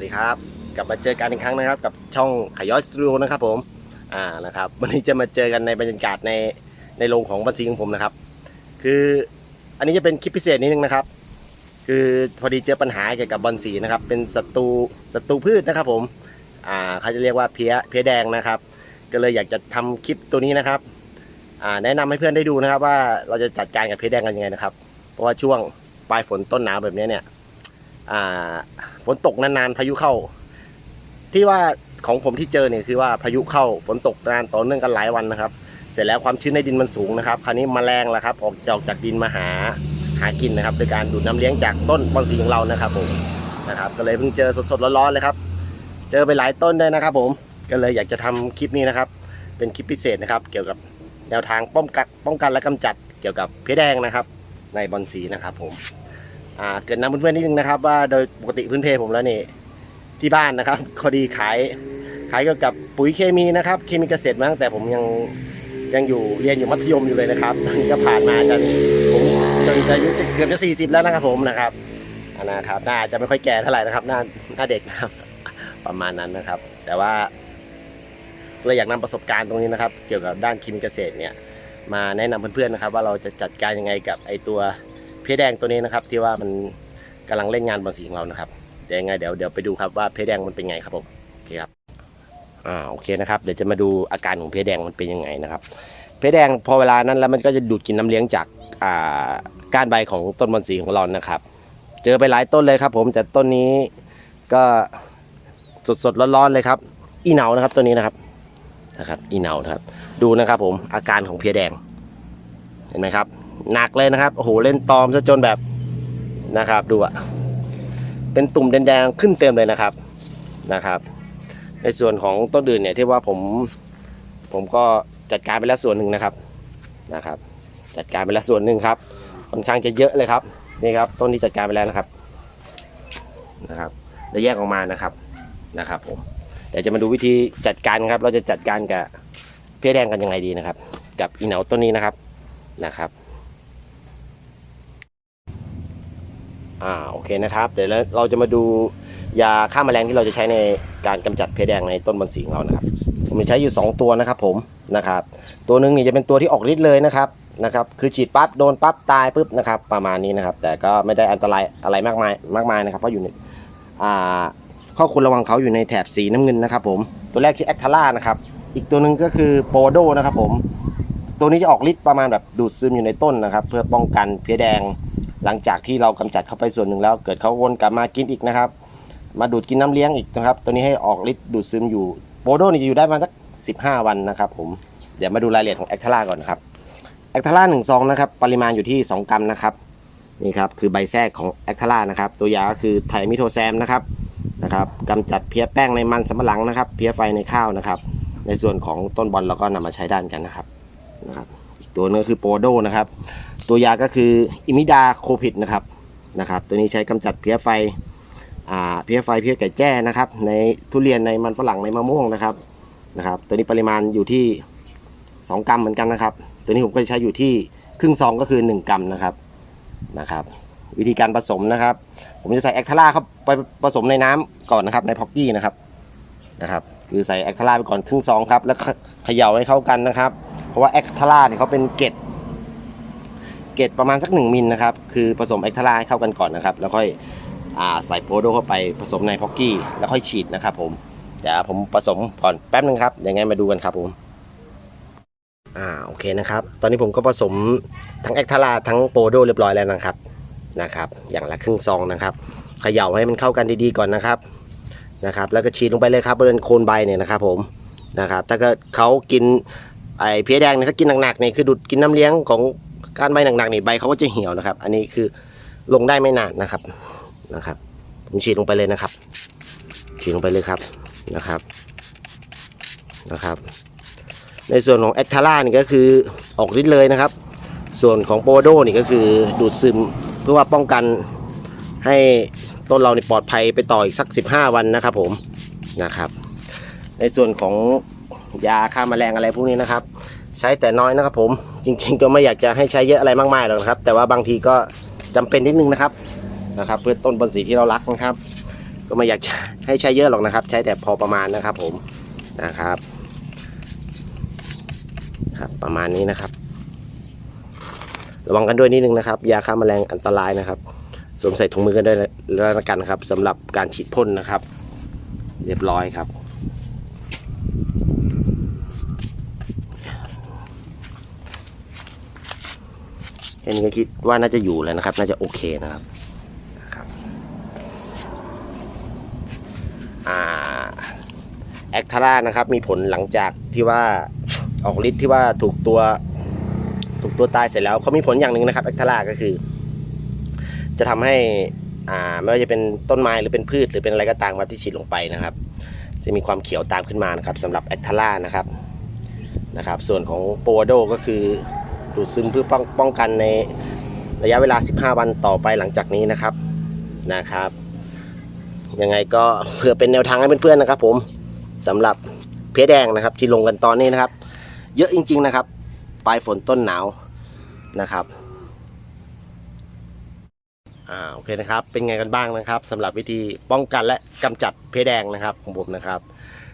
วัสดีครับ กลับมาเจอกันอีกครั้งนะครับ กับช่องขย้อยสตูดิโอนะครับผมอ่านะครับ วันนี้จะมาเจอกันในบรรยากาศในในโรงของบัญชีของผมนะครับ คืออันนี้จะเป็นคลิปพิเศษนิดนึงนะครับ คือพอดีเจอปัญหาเกี่ยวกับบอลสีนะครับ เป็นศัตรูศัตรูพืชนะครับผมอ่าเขาจะเรียกว่าเพี้ยเพี้ยแดงนะครับ ก็เลยอยากจะทำคลิปตัวนี้นะครับอ่าแนะนำให้เพื่อนได้ดูนะครับ ว่าเราจะจัดการกับเพี้ยแดงกันยังไงนะครับ เพราะว่าช่วงปลายฝนต้นหนาวแบบนี้เนี่ย ฝนตกนานๆพายุเข้า ที่ว่าของผมที่เจอเนี่ยคือว่าพายุเข้าฝนตกนานต่อเนื่องกันหลายวันนะครับ เสร็จแล้วความชื้นในดินมันสูงนะครับ คราวนี้แมลงละครับ ออกออกจากดินมาหาหากินนะครับโดยการดูดน้ำเลี้ยงจากต้นบอนสีของเรานะครับผมนะครับ ก็เลยเพิ่งเจอสดๆร้อนๆเลยครับ เจอไปหลายต้นได้นะครับ ผมก็เลยอยากจะทำคลิปนี้นะครับ เป็นคลิปพิเศษนะครับ เกี่ยวกับแนวทางป้องกันป้องกันและกำจัดเกี่ยวกับเพลี้ยแดงนะครับ ในบอนสีนะครับผม อ่าเกิดนำเพื่อนๆนิดนึงนะครับ ว่าโดยปกติพื้นเพผมแล้วนี่ที่บ้านนะครับพอดีขายขายเกี่ยวกับปุ๋ยเคมีนะครับ เคมีเกษตรมาตั้งแต่ผมยังยังอยู่เรียนอยู่มัธยมอยู่เลยนะครับนี่ก็ผ่านมาจนผมจนอายุเกือบจะสี่สิบแล้วนะครับผมนะครับอันนะครับน่าจะไม่ค่อยแก่เท่าไหร่นะครับหน้าหน้าเด็กนะครับ ประมาณนั้นนะครับ แต่ว่าเราอยากนำประสบการณ์ตรงนี้นะครับ เกี่ยวกับด้านเคมีเกษตรเนี่ยมาแนะนำเพื่อนๆนะครับ ว่าเราจะจัดการยังไงกับไอตัว เพแดงตัวนี้นะครับ ที่ว่ามันกำลังเล่นงานบอลสีของเรานะครับเดี๋ยวยังไงเดี๋ยวเดี๋ยวไปดูครับว่าเพแดงมันเป็นไงครับผมโอเคครับอ่าโอเคนะครับ เดี๋ยวจะมาดูอาการของเพแดงมันเป็นยังไงนะครับ เพแดงพอเวลานั้นแล้วมันก็จะดูดกินน้ำเลี้ยงจากอ่าก้านใบของต้นบอลสีของเรานะครับ เจอไปหลายต้นเลยครับผมแต่ต้นนี้ก็สดสดร้อนๆเลยครับ อีเหนานะครับตัวนี้นะครับนะครับ อีเหนานะครับ ดูนะครับผมอาการของเพชรแดง เห็นไหมครับ หนักเลยนะครับ โอ้โห เล่นตอมซะจนแบบนะครับ ดูอะเป็นตุ่มแดงๆขึ้นเต็มเลยนะครับนะครับ ในส่วนของต้นอื่นเนี่ยที่ว่าผมผมก็จัดการไปแล้วส่วนหนึ่งนะครับนะครับ จัดการไปแล้วส่วนหนึ่งครับค่อนข้างจะเยอะเลยครับนี่ครับต้นที่จัดการไปแล้วนะครับนะครับแล้วแยกออกมานะครับนะครับผมเดี๋ยวจะมาดูวิธีจัดการครับ เราจะจัดการกับเพชรแดงกันยังไงดีนะครับ กับอีเหนาต้นนี้นะครับ นะครับอ่าโอเคนะครับ เดี๋ยวเราจะมาดูยาฆ่าแมลงที่เราจะใช้ในการกำจัดเพลี้ยแดงในต้นบอนสีของเรานะครับ ผมจะใช้อยู่ 2 ตัวนะครับ ผมนะครับ ตัวหนึ่งนี่จะเป็นตัวที่ออกฤทธิ์เลยนะครับนะครับ คือฉีดปั๊บโดนปั๊บตายปุ๊บนะครับ ประมาณนี้นะครับ แต่ก็ไม่ได้อันตรายอะไรมากมายมากมายนะครับเพราะอยู่ในอ่าข้อควรระวังเขาอยู่ในแถบสีน้ำเงินนะครับ ผมตัวแรกชื่อแอคทาร่านะครับ อีกตัวหนึ่งก็คือโปโดนะครับ ผม ตัวนี้จะออกฤทธิ์ประมาณแบบดูดซึมอยู่ในต้นนะครับ เพื่อป้องกันเพลี้ยแดง หลังจากที่เรากำจัดเข้าไปส่วนหนึ่งแล้ว เกิดเขาวนกลับมากินอีกนะครับ มาดูดกินน้ำเลี้ยงอีกนะครับ ตัวนี้ให้ออกฤทธิ์ดูดซึมอยู่โปโดนี่จะอยู่ได้ประมาณสัก15วันนะครับ ผมเดี๋ยวมาดูรายละเอียดของแอคทาร่าก่อนนะครับแอคทาร่าหนึ่งซองนะครับปริมาณอยู่ที่ 2 กรัมนะครับนี่ครับคือใบแทรกของแอคทาร่านะครับตัวยาก็คือไทมิโทแซมนะครับนะครับกำจัดเพี้ยแป้งในมันสำปะหลังนะครับ เพี้ยไฟในข้าวนะครับ ในส่วนของต้นบอลเราก็นำมาใช้ด้านกันนะครับ นะครับ อีกตัวนึงก็คือโปโดนะครับ ตัวยาก็คืออิมิดาโคพิดนะครับนะครับ ตัวนี้ใช้กำจัดเพี้ยไฟอ่าเพี้ยไฟเพี้ยไก่แจ้นะครับ ในทุเรียนในมันฝรั่งในมะม่วงนะครับนะครับ ตัวนี้ปริมาณอยู่ที่ 2 กรัมเหมือนกันนะครับ ตัวนี้ผมก็ใช้อยู่ที่ครึ่งซองก็คือ 1 กรัมนะครับนะครับ วิธีการผสมนะครับ ผมจะใส่แอคทาร่าเข้าไปผสมในน้ำก่อนนะครับในพ็อกกี้นะครับนะครับ คือใส่แอคทาร่าไปก่อนครึ่งซองครับ แล้วเขย่าให้เข้ากันนะครับ เพราะว่าแอคทาร่าเนี่ยเขาเป็นเกล็ดเกล็ดประมาณสักหนึ่งมิลนะครับ คือผสมแอคทาร่าให้เข้ากันก่อนนะครับ แล้วค่อยอใส่โปรโดเข้าไปผสมในพ็อกกี้ แล้วค่อยฉีดนะครับผมเดี๋ยวผมผสมก่อนแป๊บนึงครับยังไงมาดูกันครับผมอ่าโอเคนะครับ ตอนนี้ผมก็ผสมทั้งแอคทาร่าทั้งโปรโดเรียบร้อยแล้วนะครับนะครับ อย่างละครึ่งซองนะครับเขย่าให้มันเข้ากันดีๆก่อนนะครับนะครับ แล้วก็ฉีดลงไปเลยครับบริเวณโคนใบเนี่ยนะครับผมนะครับ ถ้าเกิดเขากิน ไอ้เพี้ยแดงเนี่ยเขากินหนักๆเนี่ยคือดูดกินน้ำเลี้ยงของการใบหนักๆนี่ใบเขาก็จะเหี่ยวนะครับ อันนี้คือลงได้ไม่นานนะครับนะครับผมฉีดลงไปเลยนะครับ ฉีดลงไปเลยครับนะครับนะครับ ในส่วนของแอคทาร่านี่ก็คือออกฤทธิ์เลยนะครับ ส่วนของโปโดนี่ก็คือดูดซึมเพื่อว่าป้องกันให้ต้นเราเนี่ปลอดภัยไปต่ออีกสัก 15 วันนะครับผมนะครับ ในส่วนของ ยาฆ่าแมลงอะไรพวกนี้นะครับ ใช้แต่น้อยนะครับ ผมจริงๆก็ไม่อยากจะให้ใช้เยอะอะไรมากมายหรอกนะครับ แต่ว่าบางทีก็จำเป็นนิดนึงนะครับนะครับ เพื่อต้นบอนสีที่เรารักนะครับ ก็ไม่อยากจะให้ใช้เยอะหรอกนะครับ ใช้แต่พอประมาณนะครับ ผมนะครับครับประมาณนี้นะครับ ระวังกันด้วยนิดนึงนะครับ ยาฆ่าแมลงอันตรายนะครับสวมใส่ถุงมือกันด้วยแล้วกันครับสำหรับการฉีดพ่นนะครับ เรียบร้อยครับ แค่นี้ก็คิดว่าน่าจะอยู่แล้วนะครับ น่าจะโอเคนะครับครับอ่าแอคทาร่านะครับ มีผลหลังจากที่ว่าออกฤทธิ์ที่ว่าถูกตัว ถูกตัวตายเสร็จแล้วเขามีผลอย่างหนึ่งนะครับแอคทาร่าก็คือ จะทำให้อ่าไม่ว่าจะเป็นต้นไม้หรือเป็นพืชหรือเป็นอะไรก็ตามครับที่ฉีดลงไปนะครับ จะมีความเขียวตามขึ้นมานะครับสำหรับแอคทาร่านะครับนะครับ ส่วนของโปวโดก็คือ ดูดซึมเพื่อป้องป้องกันในระยะเวลา 15 วันต่อไปหลังจากนี้นะครับนะครับยังไงก็เพื่อเป็นแนวทางให้เพื่อนๆนะครับ ผมสำหรับเพชรแดงนะครับ ที่ลงกันตอนนี้นะครับ เยอะจริง ๆนะครับ ปลายฝนต้นหนาวนะครับอ่าโอเคนะครับเป็นไงกันบ้างนะครับสำหรับวิธีป้องกันและกำจัดเพแดงนะครับของผมนะครับ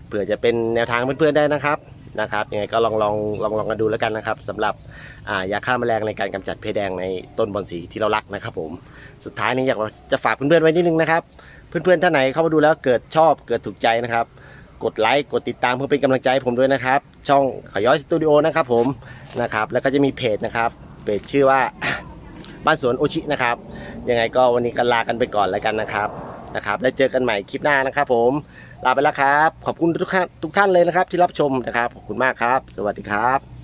เผื่อจะเป็นแนวทางเพื่อนๆได้นะครับ นะครับยังไงก็ลองลองลองลองกันดูแล้วกันนะครับสำหรับยาฆ่าแมลงในการกำจัดเพแดงในต้นบอนสีที่เรารักนะครับผมสุดท้ายนี้อยากจะฝากเพื่อนๆไว้นิดนึงนะครับ เพื่อนๆท่านไหนเข้ามาดูแล้วเกิดชอบเกิดถูกใจนะครับ กดไลค์กดติดตามเพื่อเป็นกำลังใจให้ผมด้วยนะครับ ช่องขย้อยสตูดิโอนะครับผมนะครับแล้วก็จะมีเพจนะครับเพจชื่อว่าบ้านสวนโอชินะครับยังไงก็วันนี้ก็ลากันไปก่อนแล้วกันนะครับ นะครับแล้วเจอกันใหม่คลิปหน้านะครับผมลาไปแล้วครับ ขอบคุณทุกท่านทุกท่านเลยนะครับที่รับชมนะครับขอบคุณมากครับ สวัสดีครับ